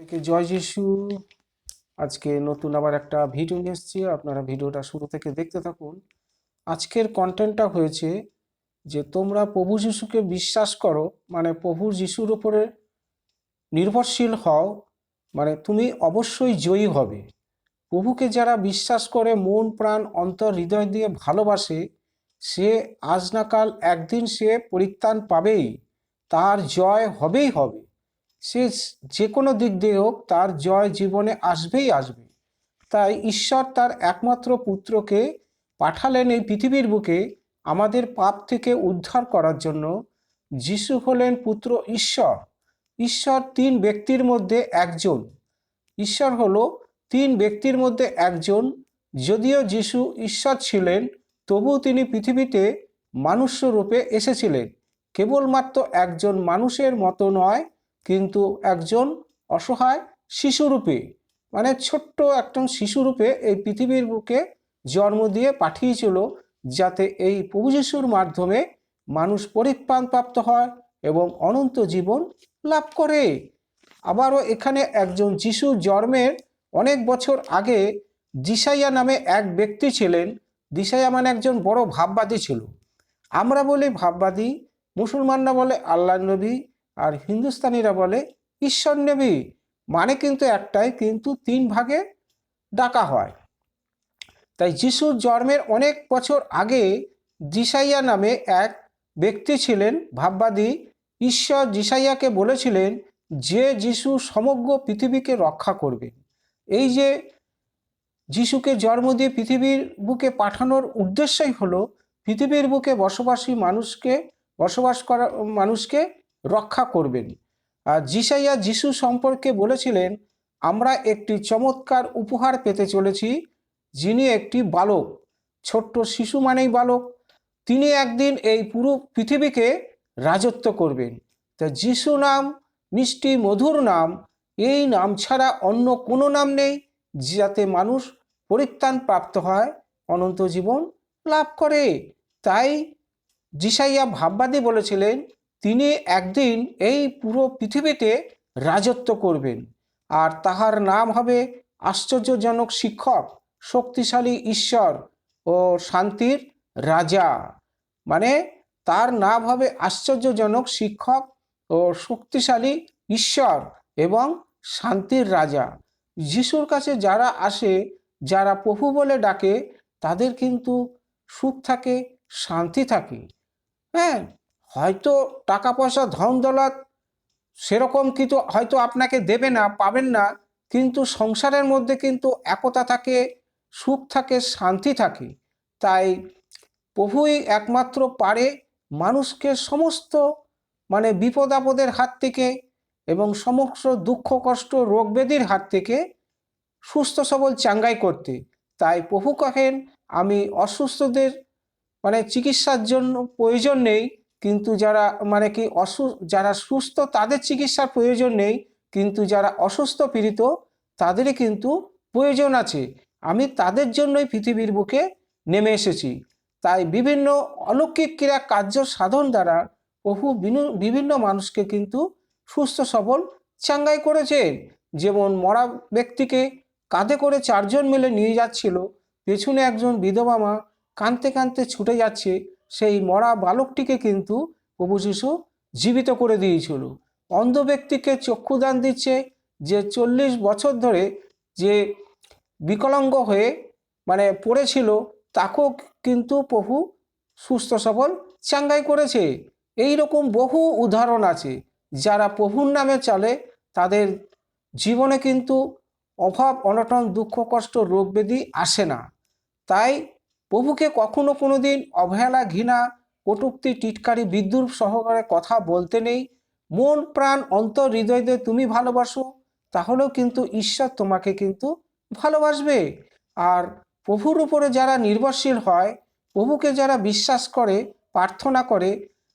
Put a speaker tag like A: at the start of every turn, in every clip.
A: থেকে জয় যিশু। আজকে নতুন আবার একটা ভিডিও নিয়ে এসেছি। আপনারা ভিডিওটা শুরু থেকে দেখতে থাকুন। আজকের কন্টেন্টটা হয়েছে যে তোমরা প্রভু যিশুকে বিশ্বাস করো মানে প্রভু যিশুর উপরে নির্ভরশীল হও মানে তুমি অবশ্যই জয়ী হবে। প্রভুকে যারা বিশ্বাস করে, মন, প্রাণ, অন্তর, হৃদয় দিয়ে ভালোবাসে, সে আজ না কাল একদিন সে পরিত্রাণ পাবেই। তার জয় হবেই হবে। সে যে কোনো দিক দিয়ে হোক, তার জয় জীবনে আসবেই আসবে। তাই ঈশ্বর তার একমাত্র পুত্রকে পাঠালেন এই পৃথিবীর বুকে আমাদের পাপ থেকে উদ্ধার করার জন্য। যিশু হলেন পুত্র ঈশ্বর। ঈশ্বর তিন ব্যক্তির মধ্যে একজন। ঈশ্বর হলো তিন ব্যক্তির মধ্যে একজন। যদিও যিশু ঈশ্বর ছিলেন তবু তিনি পৃথিবীতে মানুষ রূপে এসেছিলেন। কেবলমাত্র একজন মানুষের মতো নয় কিন্তু একজন অসহায় শিশুরূপে মানে ছোট্ট একজন শিশুরূপে এই পৃথিবীর বুকে জন্ম দিয়ে পাঠিয়েছিল যাতে এই প্রভু যিশুর মাধ্যমে মানুষ পরিত্রাণ প্রাপ্ত হয় এবং অনন্ত জীবন লাভ করে। আবারও এখানে একজন যিশু জন্মের অনেক বছর আগে দিশাইয়া নামে এক ব্যক্তি ছিলেন। দিশাইয়া মানে একজন বড় ভাববাদী ছিল। আমরা বলি ভাববাদী, মুসলমানরা বলে আল্লাহ নবী আর হিন্দুস্তানিরা বলে, ঈশ্বর নবী মানে কিন্তু একটাই, কিন্তু তিন ভাগে ডাকা হয়। তাই যিশুর জন্মের অনেক বছর আগে জিসাইয়া নামে এক ব্যক্তি ছিলেন, ভাববাদী ঈশ্বর জিসাইয়াকে বলেছিলেন যে যিশু সমগ্র পৃথিবীকে রক্ষা করবে। এই যে যিশুকে জন্ম দিয়ে পৃথিবীর বুকে পাঠানোর উদ্দেশ্যই হলো, পৃথিবীর বুকে বসবাসী মানুষকে, বসবাস করা মানুষকে রক্ষা করবেন আর জিসাইয়া যিশু সম্পর্কে বলেছিলেন, আমরা একটি চমৎকার উপহার পেতে চলেছি, যিনি একটি বালক, ছোট্ট শিশু মানেই বালক। তিনি একদিন এই পুরো পৃথিবীকে রাজত্ব করবেন। তা যিশু নাম, মিষ্টি মধুর নাম, এই নাম ছাড়া অন্য কোনো নাম নেই, যাতে মানুষ পরিত্রাণ প্রাপ্ত হয়, অনন্ত জীবন লাভ করে। তাই জিসাইয়া ভাববাদী বলেছিলেন তিনি একদিন এই পুরো পৃথিবীতে রাজত্ব করবেন আর তাহার নাম হবে আশ্চর্যজনক শিক্ষক, শক্তিশালী ঈশ্বর ও শান্তির রাজা। মানে তার নাম হবে আশ্চর্যজনক শিক্ষক ও শক্তিশালী ঈশ্বর এবং শান্তির রাজা। যিশুর কাছে যারা আসে, যারা প্রভু বলে ডাকে, তাদের কিন্তু সুখ থাকে, শান্তি থাকে। হ্যাঁ হয়তো টাকা পয়সা ধন দৌলত সেরকম কিন্তু হয়তো আপনাকে দেবে না, পাবেন না। কিন্তু সংসারের মধ্যে কিন্তু একতা থাকে, সুখ থাকে, শান্তি থাকে। তাই প্রভুই একমাত্র পারে মানুষকে সমস্ত মানে বিপদ আপদের হাত থেকে এবং সমস্ত দুঃখ, কষ্ট, রোগ ব্যাধির হাত থেকে সুস্থ, সবল, চাঙ্গাই করতে। তাই প্রভু কহেন, আমি অসুস্থদের মানে চিকিৎসার জন্য প্রয়োজন নেই। কিন্তু যারা মানে কি অসু, যারা সুস্থ তাদের চিকিৎসার প্রয়োজন নেই, কিন্তু যারা অসুস্থ পীড়িত তাদেরই কিন্তু প্রয়োজন আছে। আমি তাদের জন্যই পৃথিবীর বুকে নেমে এসেছি। তাই বিভিন্ন অলৌকিক ক্রিয়া কার্য সাধন দ্বারা বহু বিভিন্ন মানুষকে কিন্তু সুস্থ সবল চাঙ্গাই করেছেন যেমন মরা ব্যক্তিকে কাঁধে করে চারজন মিলে নিয়ে যাচ্ছিল, পেছনে একজন বিধবা মা কাঁদতে কাঁদতে ছুটে যাচ্ছে সেই মরা বালকটিকে কিন্তু প্রভু শিশু জীবিত করে দিয়েছিল। অন্ধ ব্যক্তিকে চক্ষুদান দিচ্ছে যে চল্লিশ বছর ধরে যে বিকলাঙ্গ হয়ে মানে পড়েছিল, তাকেও কিন্তু প্রভু সুস্থ সবল চাঙ্গাই করেছে। এই রকম বহু উদাহরণ আছে যারা প্রভুর নামে চলে। তাদের জীবনে কিন্তু অভাব, অনটন, দুঃখ, কষ্ট, রোগ, ব্যাধি আসে না। তাই প্রভুকে কখনো কোনো দিন অবহেলা, ঘৃণা, কটুক্তি, টিটকারি বিদ্যুৎ সহকারে কথা বলতে নেই। মন, প্রাণ, অন্তর হৃদয় দিয়ে তুমি ভালোবাসো, তাহলেও কিন্তু ঈশ্বর তোমাকে কিন্তু ভালোবাসবে। আর প্রভুর উপরে যারা নির্ভরশীল হয়, প্রভুকে যারা বিশ্বাস করে, প্রার্থনা করে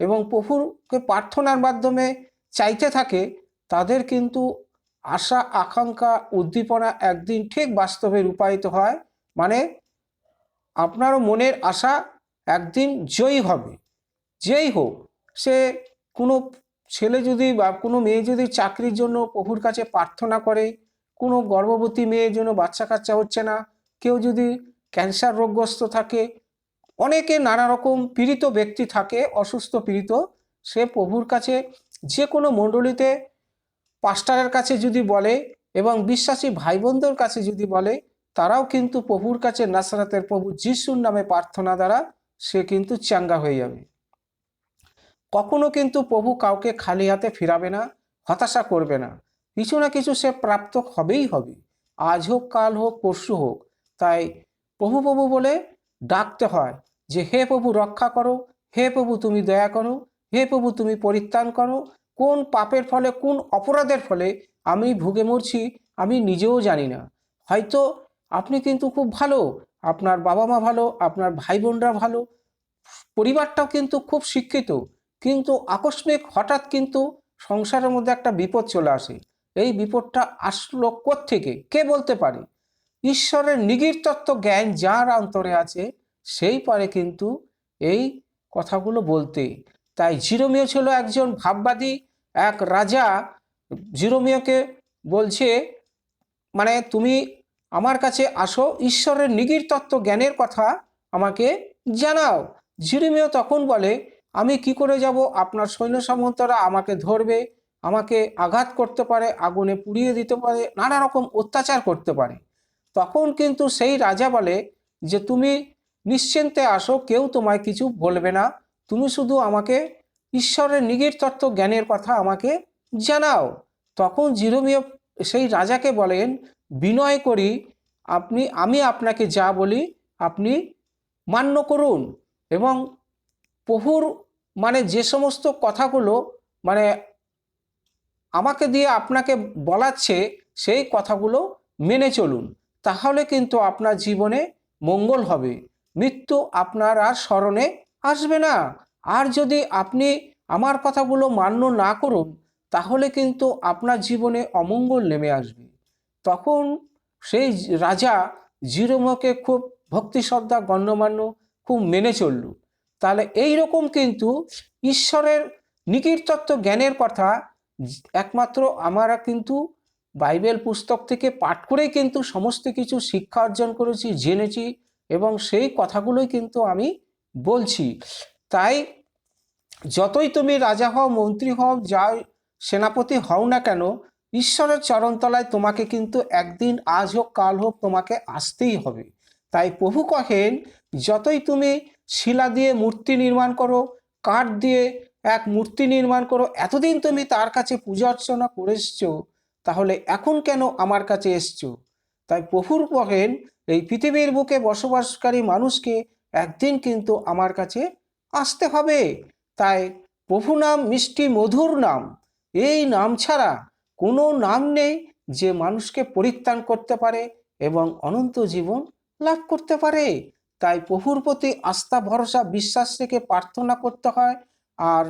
A: এবং প্রভুকে প্রার্থনার মাধ্যমে চাইতে থাকে, তাদের কিন্তু আশা, আকাঙ্ক্ষা, উদ্দীপনা একদিন ঠিক বাস্তবে রূপায়িত হয়। মানে আপনারও মনের আশা একদিন জয়ী হবে। যেই হোক, সে কোনো ছেলে যদি বা কোনো মেয়ে যদি চাকরির জন্য প্রভুর কাছে প্রার্থনা করে, কোনো গর্ভবতী মেয়ের জন্য বাচ্চা কাচ্চা হচ্ছে না, কেউ যদি ক্যান্সার রোগগ্রস্ত থাকে, অনেকে নানা রকম পীড়িত ব্যক্তি থাকে, অসুস্থ পীড়িত, সে প্রভুর কাছে যে কোনো মণ্ডলীতে পাস্টারের কাছে যদি বলে এবং বিশ্বাসী ভাই বোনদের কাছে যদি বলে তারাও কিন্তু প্রভুর কাছে নাসরাতের প্রভু যিশুর নামে প্রার্থনা দ্বারা সে কিন্তু চাঙ্গা হয়ে যাবে। কখনো কিন্তু প্রভু কাউকে খালি হাতে ফিরাবে না, হতাশা করবে না। কিছু না কিছু সে প্রাপ্ত হবেই হবে। আজ হোক, কাল হোক, পরশু হোক। তাই প্রভু প্রভু বলে ডাকতে হয় যে, হে প্রভু, রক্ষা করো। হে প্রভু, তুমি দয়া করো। হে প্রভু, তুমি পরিত্রাণ করো। কোন পাপের ফলে, কোন অপরাধের ফলে আমি ভুগে মরছি, আমি নিজেও জানি না। হয়তো আপনি কিন্তু খুব ভালো, আপনার বাবা মা ভালো, আপনার ভাই বোনরা ভালো, পরিবারটাও কিন্তু খুব শিক্ষিত, কিন্তু আকস্মিক হঠাৎ কিন্তু সংসারের মধ্যে একটা বিপদ চলে আসে। এই বিপদটা আসলো থেকে কে বলতে পারে? ঈশ্বরের নিগির তত্ত্ব জ্ঞান যার অন্তরে আছে, সেই পারে কিন্তু এই কথাগুলো বলতে। তাই জিরোমিও ছিল একজন ভাববাদী, এক রাজা। জিরোমিওকে বলছে মানে তুমি আমার কাছে আসো, ঈশ্বরের নিগির তত্ত্ব জ্ঞানের কথা আমাকে জানাও। জিরোমিও তখন বলে, আমি কি করে যাব? আপনার সৈন্য সামন্তরা আমাকে ধরবে, আমাকে আঘাত করতে পারে, আগুনে পুড়িয়ে দিতে পারে নানা রকম অত্যাচার করতে পারে। তখন কিন্তু সেই রাজা বলে, যে তুমি নিশ্চিন্তে আসো, কেউ তোমায় কিছু বলবে না। তুমি শুধু আমাকে ঈশ্বরের নিগির তত্ত্ব জ্ঞানের কথা আমাকে জানাও। তখন জিরোমিও সেই রাজাকে বলেন বিনয় করি, আপনি, আমি আপনাকে যা বলি, আপনি মান্য করুন। এবং প্রভুর মানে যে সমস্ত কথাগুলো মানে আমাকে দিয়ে আপনাকে বলাচ্ছে, সেই কথাগুলো মেনে চলুন। তাহলে কিন্তু আপনার জীবনে মঙ্গল হবে। মৃত্যু আপনার আর স্মরণে আসবে না। আর যদি আপনি আমার কথাগুলো মান্য না করুন, তাহলে কিন্তু আপনার জীবনে অমঙ্গল নেমে আসবে। তখন সেই রাজা জিরোমকে খুব ভক্তি শ্রদ্ধা গণ্যমান্য, খুব মেনে চলল। তাহলে এই রকম কিন্তু ঈশ্বরের নিকীরতত্ত্ব জ্ঞানের কথা একমাত্র আমরা কিন্তু বাইবেল পুস্তক থেকে পাঠ করেই কিন্তু সমস্ত কিছু শিক্ষা অর্জন করেছি, জেনেছি এবং সেই কথাগুলোই কিন্তু আমি বলছি। তাই যতই তুমি রাজা হও, মন্ত্রী হও যা সেনাপতি হও না কেন ঈশ্বরের চরণতলায় তোমাকে কিন্তু একদিন আজ হোক, কাল হোক তোমাকে আসতেই হবে। তাই প্রভু কহেন, যতই তুমি শিলা দিয়ে মূর্তি নির্মাণ করো, কাঠ দিয়ে এক মূর্তি নির্মাণ করো, এতদিন তুমি তার কাছে পূজা অর্চনা করে এসছো, তাহলে এখন কেন আমার কাছে এসছো? তাই প্রভুর কহেন, এই পৃথিবীর বুকে বসবাসকারী মানুষকে একদিন কিন্তু আমার কাছে আসতে হবে। তাই প্রভু নাম মিষ্টি মধুর নাম, এই নাম ছাড়া কোনো নাম নেই যে মানুষকে পরিত্রাণ করতে পারে এবং অনন্ত জীবন লাভ করতে পারে। তাই প্রভুর প্রতি আস্থা, ভরসা, বিশ্বাস রেখে প্রার্থনা করতে হয় আর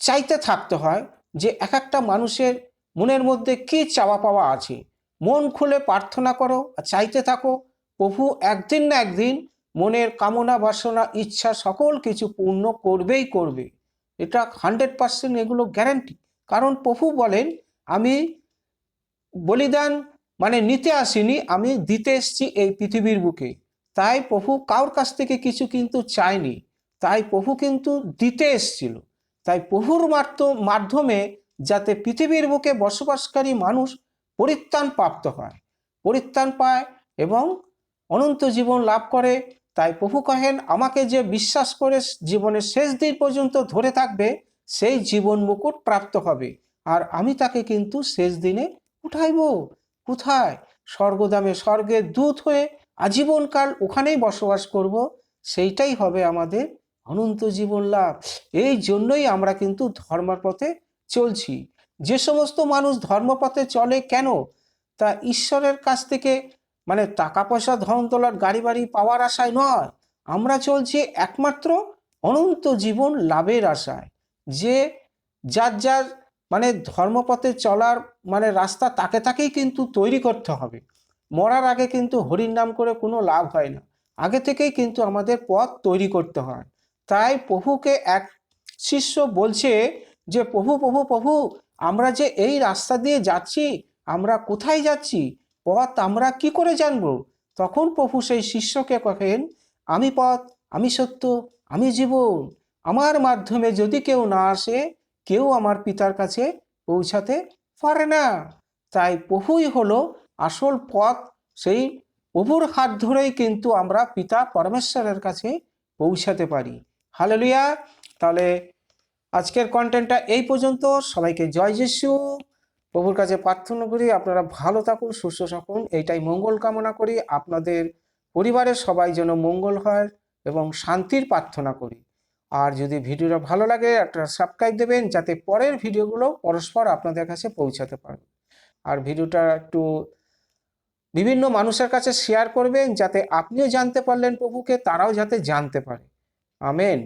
A: চাইতে থাকতে হয় যে এক একটা মানুষের মনের মধ্যে কি চাওয়া পাওয়া আছে। মন খুলে প্রার্থনা করো আর চাইতে থাকো। প্রভু একদিন না একদিন মনের কামনা, বাসনা, ইচ্ছা সকল কিছু পূর্ণ করবেই করবে। এটা হান্ড্রেড পার্সেন্ট এগুলো গ্যারান্টি কারণ প্রভু বলেন আমি বলিদান মানে নিতে আসিনি, আমি দিতে এসছি এই পৃথিবীর বুকে। তাই প্রভু কার কাছ থেকে কিছু কিন্তু চায়নি, তাই প্রভু কিন্তু দিতে এসছিল। তাই প্রভুর মাধ্যমে যাতে পৃথিবীর বুকে বসবাসকারী মানুষ পরিত্রাণ প্রাপ্ত হয়, পরিত্রাণ পায় এবং অনন্ত জীবন লাভ করে, তাই প্রভু কহেন, আমাকে যে বিশ্বাস করে জীবনের শেষ দিন পর্যন্ত ধরে থাকবে, সেই জীবন মুকুট প্রাপ্ত হবে। আর আমি তাকে কিন্তু শেষ দিনে উঠাইব। কোথায়? স্বর্গদামে স্বর্গের দূত হয়ে আজীবনকাল ওখানেই বসবাস করব। সেইটাই হবে আমাদের অনন্ত জীবন লাভ। এই জন্যই আমরা কিন্তু ধর্মপথে চলছি। যে সমস্ত মানুষ ধর্মপথে চলে কেন? তা ঈশ্বরের কাছ থেকে মানে টাকা পয়সা ধন তোলার গাড়ি বাড়ি পাওয়ার আশায় নয়। আমরা চলছি একমাত্র অনন্ত জীবন লাভের আশায়। যে যার যার মানে ধর্মপথে চলার মানে রাস্তা তাকে তাকেই কিন্তু তৈরি করতে হবে। মরার আগে কিন্তু হরির নাম করে কোনো লাভ হয় না। আগে থেকেই কিন্তু আমাদের পথ তৈরি করতে হয়। তাই প্রভুকে এক শিষ্য বলছে যে, প্রভু প্রভু প্রভু, আমরা যে এই রাস্তা দিয়ে যাচ্ছি, আমরা কোথায় যাচ্ছি? পথ আমরা কি করে জানব? তখন প্রভু সেই শিষ্যকে কহেন, আমি পথ, আমি সত্য, আমি জীবন। আমার মাধ্যমে যদি কেউ না আসে কেউ আমার পিতার কাছে পৌঁছাতে পারে না। তাই প্রভুই হলো আসল পথ, সেই প্রভুর হাত ধরেই কিন্তু আমরা পিতা পরমেশ্বরের কাছে পৌঁছাতে পারি। হালেলুয়া! তাহলে আজকের কন্টেন্টটা এই পর্যন্ত। সবাইকে জয় যিশু। প্রভুর কাছে প্রার্থনা করি আপনারা ভালো থাকুন, সুস্থ থাকুন। এইটাই মঙ্গল কামনা করি। আপনাদের পরিবারের সবাই যেন মঙ্গল হয় এবং শান্তির প্রার্থনা করি। আর যদি ভিডিওটা ভালো লাগে, একটা সাবস্ক্রাইব দেবেন যাতে পরের ভিডিওগুলো পরস্পর আপনাদের কাছে পৌঁছাতে পারে। আর ভিডিওটা একটু বিভিন্ন মানুষের কাছে শেয়ার করবেন যাতে আপনিও জানতে পারলেন প্রভুকে, তারাও যাতে জানতে পারে। আমেন।